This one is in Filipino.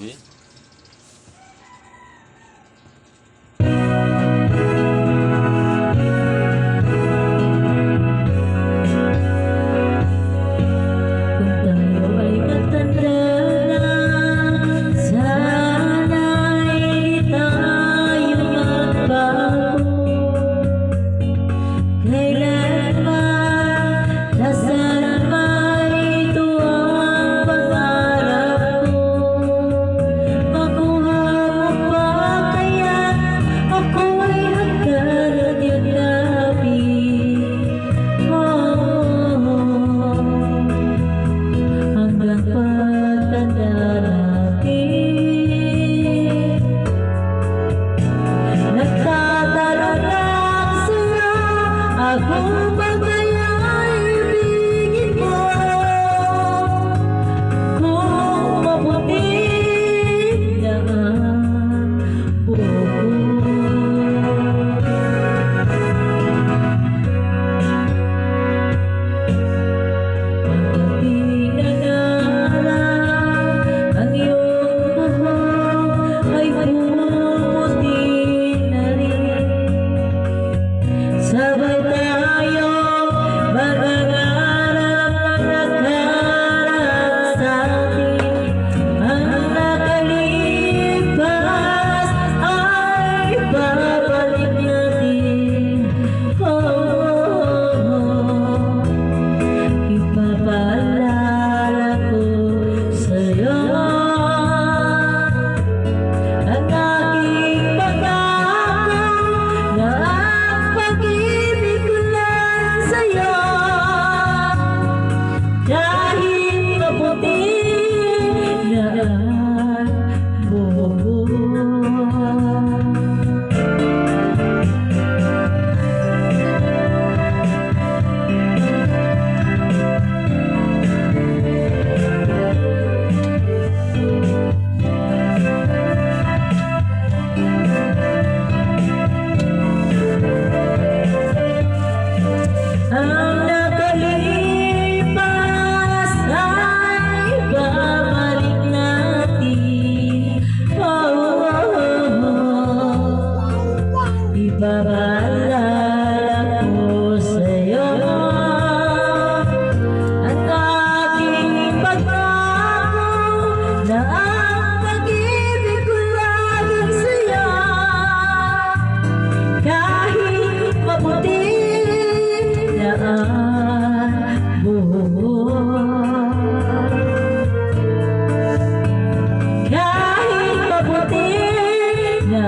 喂 محبوبة pagpapaalala ko sa'yo at aking pagpako na ang pag-ibig ko laging kahit mabuti na ang buhay kahit mabuti na